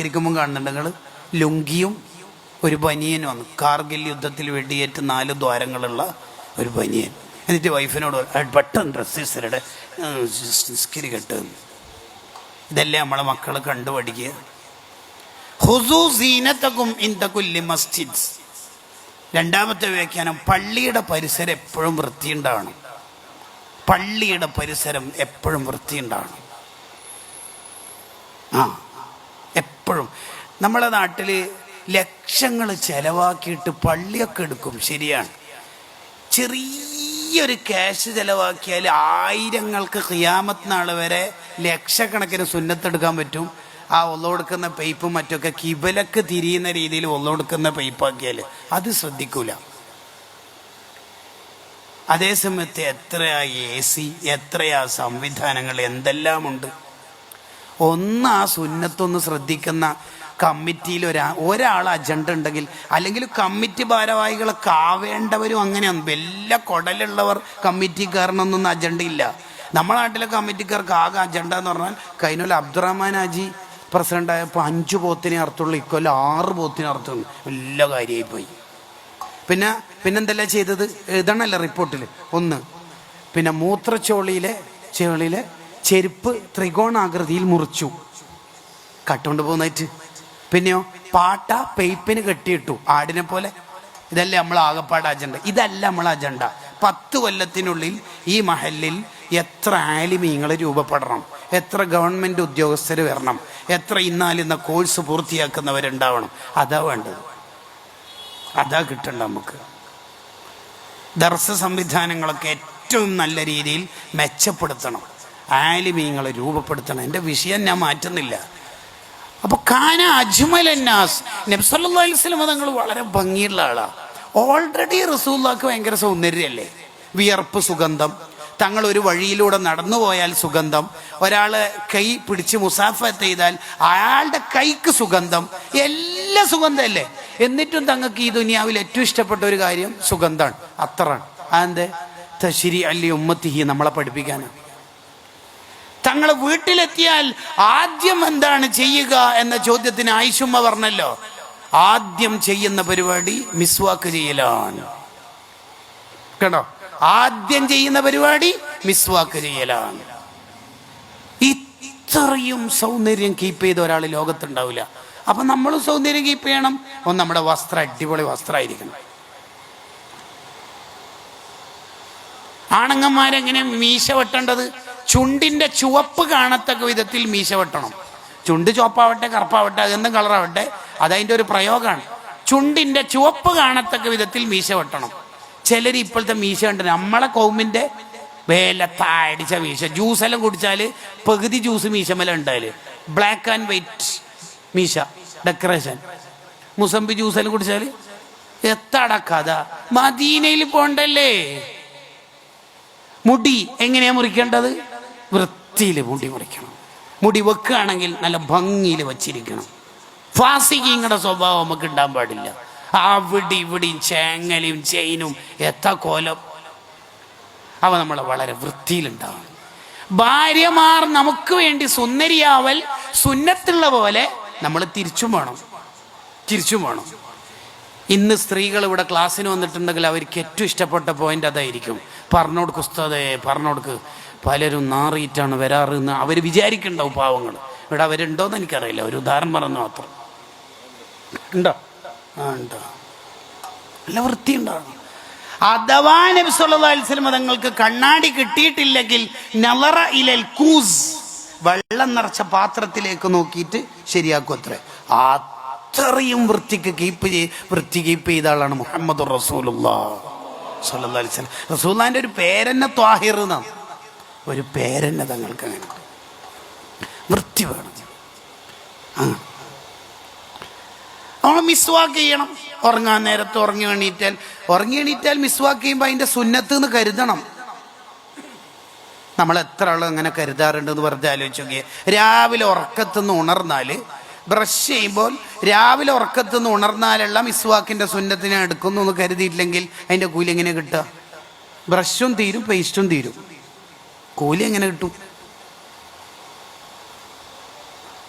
നിസ്കരിക്കുമ്പോൾ കാണുന്നുണ്ട് നിങ്ങൾ ലുങ്കിയും ഒരു ബനിയനും വന്നു കാർഗിൽ യുദ്ധത്തിൽ വെടിയേറ്റ് നാല് ദ്വാരങ്ങളുള്ള ഒരു ബനിയൻ. എന്നിട്ട് വൈഫിനോട് പറഞ്ഞു, "ആ, പെട്ടെന്ന് ഡ്രസ്സ് ഇസരുടെ നിസ്കരിക്കട്ടെ എന്ന്." ഇതല്ലേ നമ്മളെ മക്കൾ കണ്ടു പഠിക്കുക ഹുസു സീനത്തക്കും ഇന്ദകുല്ലി മസ്ജിദ്. രണ്ടാമത്തെ വ്യാഖ്യാനം പള്ളിയുടെ പരിസരം എപ്പോഴും വൃത്തിയുണ്ടാവണം. പള്ളിയുടെ പരിസരം എപ്പോഴും വൃത്തിയുണ്ടാവണം. ആ. എപ്പോഴും നമ്മളെ നാട്ടിൽ ലക്ഷങ്ങൾ ചിലവാക്കിയിട്ട് പള്ളിയൊക്കെ എടുക്കും. ശരിയാണ്. ചെറിയൊരു ക്യാഷ് ചിലവാക്കിയാൽ ആയിരങ്ങൾക്ക് ഖിയാമത്ത് നാൾ വരെ ലക്ഷക്കണക്കിന് സുന്നത്തെടുക്കാൻ പറ്റും. ആ ഒള്ളൊടുക്കുന്ന പൈപ്പും മറ്റൊക്കെ കിബലക്ക് തിരിയുന്ന രീതിയിൽ ഒള്ളൊടുക്കുന്ന പൈപ്പാക്കിയാൽ അത് ശ്രദ്ധിക്കൂല. അതേസമയത്ത് എത്രയാ എ സി എത്രയാ സംവിധാനങ്ങൾ എന്തെല്ലാം ഉണ്ട് ഒന്ന് ആ സുന്നത്തൊന്ന് ശ്രദ്ധിക്കുന്ന കമ്മിറ്റിയിൽ ഒരാ ഒരാൾ അജണ്ട ഉണ്ടെങ്കിൽ അല്ലെങ്കിൽ കമ്മിറ്റി ഭാരവാഹികളൊക്കെ ആവേണ്ടവരും അങ്ങനെയാണ്. വലിയ കൊടലുള്ളവർ കമ്മിറ്റിക്കാരനൊന്നും അജണ്ട ഇല്ല. നമ്മുടെ നാട്ടിലെ കമ്മിറ്റിക്കാർക്ക് ആകെ അജണ്ട എന്ന് പറഞ്ഞാൽ കഴിഞ്ഞ അബ്ദുറഹ്മാൻ ഹാജി പ്രസിഡന്റ് ആയപ്പോൾ അഞ്ച് പോത്തിനെ അർത്ഥമുള്ളൂ ഇക്കൊല്ലം ആറ് പോത്തിനെ അർത്ഥമുള്ളൂ എല്ലാ കാര്യമായി പോയി പിന്നെ പിന്നെന്തെല്ലാം ചെയ്തത്? എഴുതണമല്ല റിപ്പോർട്ടിൽ ഒന്ന് പിന്നെ മൂത്രച്ചോളിയിലെ ചോളിയിലെ ചെരുപ്പ് ത്രികോണാകൃതിയിൽ മുറിച്ചു. കട്ടുകൊണ്ട് പോകുന്നതായിട്ട്. പിന്നെയോ പാട്ട പെയ്പ്പിന് കെട്ടിയിട്ടു. ആടിനെ പോലെ. ഇതല്ലേ നമ്മൾ ആകപ്പാട് അജണ്ട. ഇതല്ല നമ്മൾ അജണ്ട. പത്ത് കൊല്ലത്തിനുള്ളിൽ ഈ മഹലിൽ എത്ര ആലിമീങ്ങൾ രൂപപ്പെടണം. എത്ര ഗവൺമെന്റ് ഉദ്യോഗസ്ഥർ വരണം. എത്ര ഇന്നാലിന്ന കോഴ്സ് പൂർത്തിയാക്കുന്നവരുണ്ടാവണം. അതാ വേണ്ടത്. അതാ കിട്ടണ്ട നമുക്ക്. ദർശ സംവിധാനങ്ങളൊക്കെ ഏറ്റവും നല്ല രീതിയിൽ മെച്ചപ്പെടുത്തണം. ആലിമീങ്ങളെ രൂപപ്പെടുത്തണം. എന്റെ വിഷയം ഞാൻ മാറ്റുന്നില്ല. അപ്പൊ കാന അജ്മലന്നാസ് നബ്സല്ലാ അലൈവലം തങ്ങൾ വളരെ ഭംഗിയുള്ള ആളാണ് ഓൾറെഡി റസൂല്ലാക്ക് ഭയങ്കര സൗന്ദര്യമല്ലേ വിയർപ്പ് സുഗന്ധം. തങ്ങൾ ഒരു വഴിയിലൂടെ നടന്നു പോയാൽ സുഗന്ധം. ഒരാൾ കൈ പിടിച്ച് മുസാഫത്ത് ചെയ്താൽ അയാളുടെ കൈക്ക് സുഗന്ധം. എല്ലാ സുഗന്ധമല്ലേ? എന്നിട്ടും തങ്ങൾക്ക് ഈ ദുനിയാവിൽ ഏറ്റവും ഇഷ്ടപ്പെട്ട ഒരു കാര്യം സുഗന്ധമാണ്. അത്രയാണ്. അതെന്ത്? തശ്ശിരി അല്ലി ഉമ്മത്തിഹി നമ്മളെ പഠിപ്പിക്കാനാണ്. തങ്ങൾ വീട്ടിലെത്തിയാൽ ആദ്യം എന്താണ് ചെയ്യുക എന്ന ചോദ്യത്തിന് ആയിഷുമ്മ പറഞ്ഞല്ലോ. ആദ്യം ചെയ്യുന്ന പരിപാടി മിസ്വാക്ക് ചെയ്യലാണ്. കേട്ടോ? ആദ്യം ചെയ്യുന്ന പരിപാടി മിസ്വാക്ക് ചെയ്യലാണ്. ഇത്രയും സൗന്ദര്യം കീപ്പ് ചെയ്ത ഒരാൾ ലോകത്തുണ്ടാവില്ല. അപ്പൊ നമ്മളും സൗന്ദര്യം കീപ്പ് ചെയ്യണം. ഒന്ന് നമ്മുടെ വസ്ത്രം അടിപൊളി വസ്ത്രമായിരിക്കണം. ആണുങ്ങന്മാരെങ്ങനെ മീശ വെട്ടേണ്ടത്? ചുണ്ടിന്റെ ചുവപ്പ് കാണത്തക്ക വിധത്തിൽ മീശ വെട്ടണം. ചുണ്ട് ചുവപ്പാവട്ടെ കറുപ്പാവട്ടെ അതെന്തും കളറാവട്ടെ അതതിന്റെ ഒരു പ്രയോഗമാണ്. ചുണ്ടിന്റെ ചുവപ്പ് കാണത്തക്ക വിധത്തിൽ മീശ വെട്ടണം. ചിലർ ഇപ്പോഴത്തെ മീശ ഉണ്ട് നമ്മളെ കൗമിന്റെ വേല താടിച്ച മീശ. ജ്യൂസ് എല്ലാം കുടിച്ചാൽ പകുതി ജ്യൂസ് മീശമല ഉണ്ടായാൽ. ബ്ലാക്ക് ആൻഡ് വൈറ്റ് മീശ ഡെക്കറേഷൻ. മുസംബി ജ്യൂസ് എല്ലാം കുടിച്ചാൽ എത്താടാ കഥ. മദീനയിൽ പോണ്ടല്ലേ? മുടി എങ്ങനെയാ മുറിക്കേണ്ടത്? വൃത്തിയിൽ മുടി മുറിക്കണം. മുടി വെക്കുകയാണെങ്കിൽ നല്ല ഭംഗിയിൽ വച്ചിരിക്കണം. ഫാസിക്കിങ്ങളുടെ സ്വഭാവം നമുക്ക് ഉണ്ടാൻ പാടില്ല. അവിടെ ഇവിടെയും ചേങ്ങലും ചെയിനും എത്ര കോലം. അവ നമ്മളെ വളരെ വൃത്തിയിലുണ്ടാവും ഭാര്യമാർ നമുക്ക് വേണ്ടി സുന്ദരിയാവൽ സുന്നത്തുള്ള പോലെ നമ്മൾ തിരിച്ചും വേണം. തിരിച്ചും വേണം. ഇന്ന് സ്ത്രീകൾ ഇവിടെ ക്ലാസ്സിന് വന്നിട്ടുണ്ടെങ്കിൽ അവർക്ക് ഏറ്റവും ഇഷ്ടപ്പെട്ട പോയിന്റ് അതായിരിക്കും. പറഞ്ഞോടുക്ക് ഉസ്താദേ പറഞ്ഞോടുക്ക്. പലരും നാറിയിട്ടാണ് വരാറ് എന്ന് അവർ വിചാരിക്കണ്ടാവും പാവങ്ങൾ. ഇവിടെ അവരുണ്ടോയെന്ന് എനിക്കറിയില്ല. ഒരു ഉദാഹരണം പറഞ്ഞു മാത്രം. ഉണ്ടോ? ആ ഉണ്ടോ? നല്ല വൃത്തി ഉണ്ടാവണം അഥവാ നബി വസല്ലം തങ്ങൾക്ക് കണ്ണാടി കിട്ടിയിട്ടില്ലെങ്കിൽ നവറ ഇലൽ കൂസ്. വെള്ളം നിറച്ച പാത്രത്തിലേക്ക് നോക്കിയിട്ട് ശരിയാക്കും അത്രേ. അത്രയും വൃത്തിക്ക് കീപ്പ് ചെയ് വൃത്തി കീപ്പ് ചെയ്ത ആളാണ് മുഹമ്മദ് റസൂലുള്ള റസൂലുള്ളാഹിന്റെ ഒരു പേരെന്നെ ത്വാഹിർ എന്നാണ്. ഒരു പേരെന്നെ തങ്ങൾക്ക് അങ്ങനെ വൃത്തി വേണം. ആ. നമ്മൾ മിസ്വാക്ക് ചെയ്യണം. ഉറങ്ങാൻ നേരത്ത് ഉറങ്ങി എണീറ്റാൽ. ഉറങ്ങി എണീറ്റാൽ മിസ്വാക്ക് ചെയ്യുമ്പോൾ അതിന്റെ സുന്നത്ത് എന്ന് കരുതണം. നമ്മൾ എത്ര ആൾ അങ്ങനെ കരുതാറുണ്ടെന്ന് വെറുതെ ആലോചിച്ച് രാവിലെ ഉറക്കത്തുനിന്ന് ഉണർന്നാൽ ബ്രഷ് ചെയ്യുമ്പോൾ രാവിലെ ഉറക്കത്തുനിന്ന് ഉണർന്നാലുള്ള മിസ്വാക്കിന്റെ സുന്നത്തിനെ എടുക്കുന്നു എന്ന് കരുതിയിട്ടില്ലെങ്കിൽ അതിന്റെ കൂലി എങ്ങനെ കിട്ടുക? ബ്രഷും തീരും പേസ്റ്റും തീരും. കൂലി എങ്ങനെ കിട്ടും?